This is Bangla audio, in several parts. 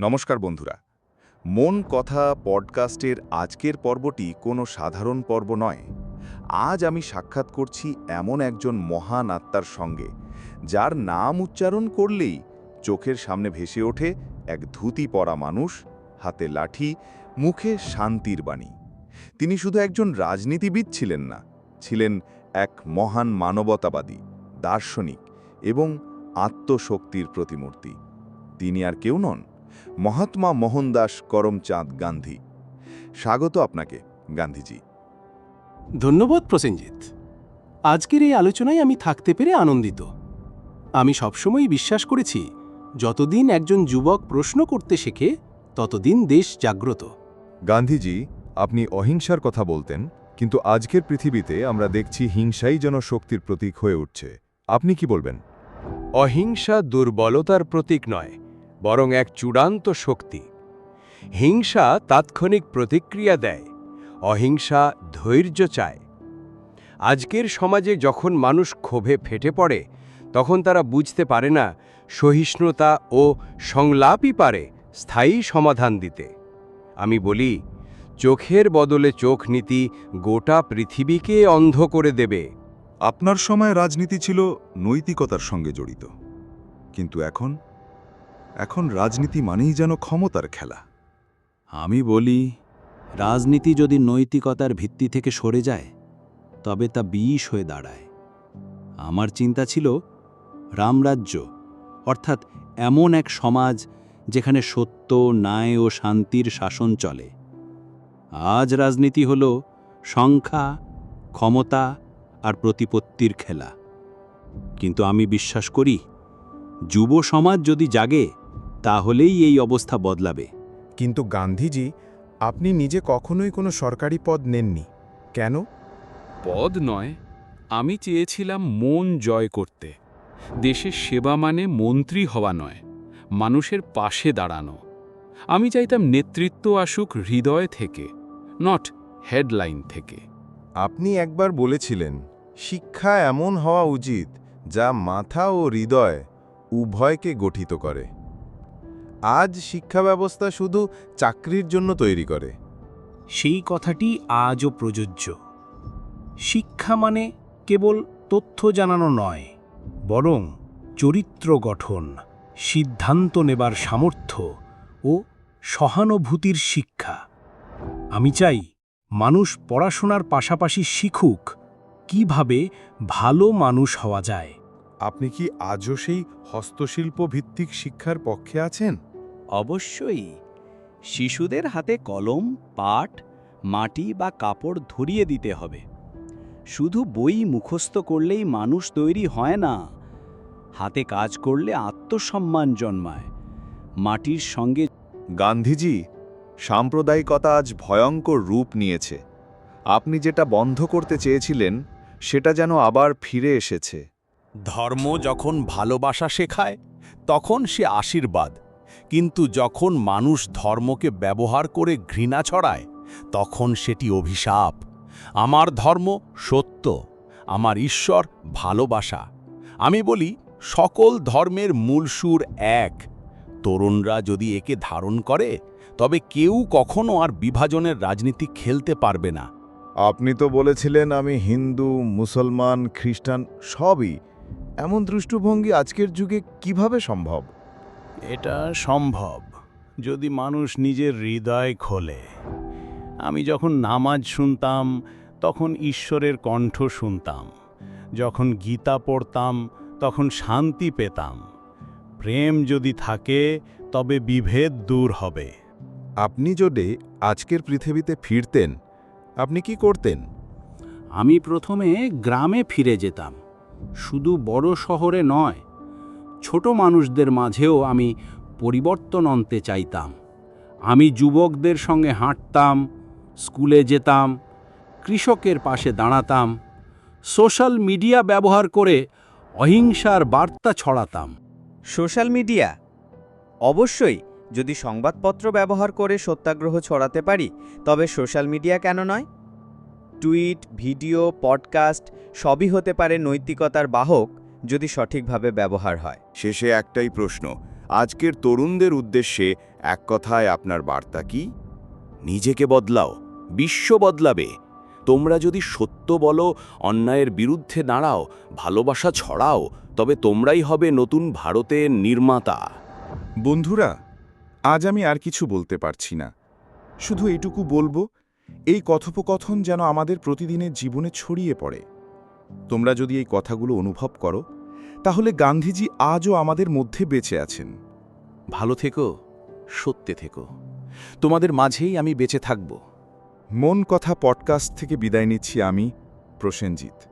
নমস্কার বন্ধুরা। মন কথা পডকাস্টের আজকের পর্বটি কোনো সাধারণ পর্ব নয়। আজ আমি সাক্ষাৎ করছি এমন একজন মহান আত্মার সঙ্গে, যার নাম উচ্চারণ করলেই চোখের সামনে ভেসে ওঠে এক ধুতি পরা মানুষ, হাতে লাঠি, মুখে শান্তির বাণী। তিনি শুধু একজন রাজনীতিবিদ ছিলেন না, ছিলেন এক মহান মানবতাবাদী, দার্শনিক এবং আত্মশক্তির প্রতিমূর্তি। তিনি আর কেউ নন। মহাত্মা মোহনদাস করমচাঁদ গান্ধী। স্বাগত আপনাকে গান্ধীজি। ধন্যবাদ প্রসেনজিৎ। আজকের এই আলোচনায় আমি থাকতে পেরে আনন্দিত। আমি সবসময়ই বিশ্বাস করেছি যতদিন একজন যুবক প্রশ্ন করতে শেখে ততদিন দেশ জাগ্রত। গান্ধীজি আপনি অহিংসার কথা বলতেন কিন্তু আজকের পৃথিবীতে আমরা দেখছি হিংসাই যেন শক্তির প্রতীক হয়ে উঠছে। আপনি কি বলবেন? অহিংসা দুর্বলতার প্রতীক নয় বরং এক চূড়ান্ত শক্তি। হিংসা তাৎক্ষণিক প্রতিক্রিয়া দেয়, অহিংসা ধৈর্য চায়। আজকের সমাজে যখন মানুষ ক্ষোভে ফেটে পড়ে, তখন তারা বুঝতে পারে না সহিষ্ণুতা ও সংলাপই পারে স্থায়ী সমাধান দিতে। আমি বলি, চোখের বদলে চোখ নীতি গোটা পৃথিবীকে অন্ধ করে দেবে। আপনার সময় রাজনীতি ছিল নৈতিকতার সঙ্গে জড়িত। কিন্তু এখন এখন রাজনীতি মানেই যেন ক্ষমতার খেলা। আমি বলি, রাজনীতি যদি নৈতিকতার ভিত্তি থেকে সরে যায়, তবে তা বিষ হয়ে দাঁড়ায়। আমার চিন্তা ছিল, রামরাজ্য, অর্থাৎ এমন এক সমাজ যেখানে সত্য, ন্যায় ও শান্তির শাসন চলে। আজ রাজনীতি হল সংখ্যা, ক্ষমতা আর প্রতিপত্তির খেলা। কিন্তু আমি বিশ্বাস করি, যুব সমাজ যদি জাগে তাহলেই এই অবস্থা বদলাবে। কিন্তু গান্ধীজি আপনি নিজে কখনোই কোনো সরকারি পদ নেননি। কেন? পদ নয় আমি চেয়েছিলাম মন জয় করতে। দেশের সেবা মানে মন্ত্রী হওয়া নয় মানুষের পাশে দাঁড়ানো। আমি চাইতাম নেতৃত্ব আসুক হৃদয় থেকে নট হেডলাইন থেকে। আপনি একবার বলেছিলেন শিক্ষা এমন হওয়া উচিত যা মাথা ও হৃদয় উভয়কে গঠিত করে। আজ শিক্ষা ব্যবস্থা শুধু চাকরির জন্য তৈরি করে। সেই কথাটি আজও প্রযোজ্য। শিক্ষা মানে কেবল তথ্য জানানো নয় বরং চরিত্র গঠন সিদ্ধান্ত নেবার সামর্থ্য ও সহানুভূতির শিক্ষা। আমি চাই মানুষ পড়াশোনার পাশাপাশি শিখুক কীভাবে ভালো মানুষ হওয়া যায়। আপনি কি আজও সেই হস্তশিল্প ভিত্তিক শিক্ষার পক্ষে আছেন? অবশ্যই শিশুদের হাতে কলম পাট মাটি বা কাপড় ধরিয়ে দিতে হবে। শুধু বই মুখস্থ করলেই মানুষ তৈরি হয় না। হাতে কাজ করলে আত্মসম্মান জন্মায়। মাটির সঙ্গে গান্ধীজি সাম্প্রদায়িকতা আজ ভয়ঙ্কর রূপ নিয়েছে। আপনি যেটা বন্ধ করতে চেয়েছিলেন সেটা যেন আবার ফিরে এসেছে। ধর্ম যখন ভালোবাসা শেখায় তখন সে আশীর্বাদ। কিন্তু যখন মানুষ ধর্মকে ব্যবহার করে ঘৃণা ছড়ায়, তখন সেটি অভিশাপ। আমার ধর্ম সত্য, আমার ঈশ্বর ভালোবাসা। আমি বলি, সকল ধর্মের মূল সুর এক। তরুণরা যদি একে ধারণ করে, তবে কেউ কখনো আর বিভাজনের রাজনীতি খেলতে পারবে না। আপনি তো বলেছিলেন আমি হিন্দু, মুসলমান, খ্রিস্টান, সবই। এমন দৃষ্টিভঙ্গি আজকের যুগে কীভাবে সম্ভব? এটা সম্ভব যদি মানুষ নিজের হৃদয় খোলে। আমি যখন নামাজ শুনতাম তখন ঈশ্বরের কণ্ঠ শুনতাম। যখন গীতা পড়তাম তখন শান্তি পেতাম। প্রেম যদি থাকে তবে বিভেদ দূর হবে। আপনি যদি আজকের পৃথিবীতে ফিরতেন আপনি কি করতেন? আমি প্রথমে গ্রামে ফিরে যেতাম। শুধু বড় শহরে নয় ছোট মানুষদের মাঝেও আমি পরিবর্তন আনতে চাইতাম। আমি যুবকদের সঙ্গে হাঁটতাম, স্কুলে যেতাম, কৃষকের পাশে দাঁড়াতাম, সোশ্যাল মিডিয়া ব্যবহার করে অহিংসার বার্তা ছড়াতাম। Social media? অবশ্যই, যদি সংবাদপত্র ব্যবহার করে সত্যাগ্রহ ছড়াতে পারি, তবে সোশ্যাল মিডিয়া কেন নয়? টুইট, ভিডিও, পডকাস্ট সবই হতে পারে নৈতিকতার বাহক যদি সঠিকভাবে ব্যবহার হয়। শেষে একটাই প্রশ্ন আজকের তরুণদের উদ্দেশ্যে এক কথায় আপনার বার্তা কি? নিজেকে বদলাও বিশ্ব বদলাবে। তোমরা যদি সত্য বলো অন্যায়ের বিরুদ্ধে দাঁড়াও ভালোবাসা ছড়াও তবে তোমরাই হবে নতুন ভারতের নির্মাতা। বন্ধুরা আজ আমি আর কিছু বলতে পারছি না। শুধু এটুকু বলব এই কথোপকথন যেন আমাদের প্রতিদিনের জীবনে ছড়িয়ে পড়ে। তোমরা যদি এই কথাগুলো অনুভব করো তাহলে গান্ধীজি আজও আমাদের মধ্যে বেঁচে আছেন। ভালো থেকো সত্যে থেকো। তোমাদের মাঝেই আমি বেঁচে থাকব। মন কথা পডকাস্ট থেকে বিদায় নিচ্ছি আমি প্রসেনজিৎ।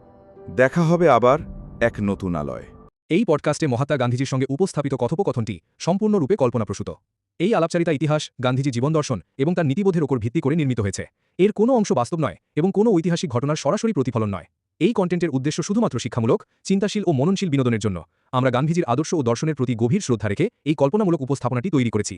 দেখা হবে আবার এক নতুন আলয়। এই পডকাস্টে মহাত্মা গান্ধীজির সঙ্গে উপস্থাপিত কথোপকথনটি সম্পূর্ণরূপে কল্পনাপ্রসূত। এই আলাপচারিতা ইতিহাস গান্ধীজি জীবন দর্শন এবং তার নীতিবোধের ওপর ভিত্তি করে নির্মিত হয়েছে। এর কোনো অংশ বাস্তব নয় এবং কোনো ঐতিহাসিক ঘটনার সরাসরি প্রতিফলন নয়। এই কন্টেন্টের উদ্দেশ্য শুধুমাত্র শিক্ষামূলক, চিন্তাশীল ও মননশীল বিনোদনের জন্য। আমরা গান্ধীজির আদর্শ ও দর্শনের প্রতি গভীর শ্রদ্ধা রেখে এই কল্পনামূলক উপস্থাপনাটি তৈরি করেছি।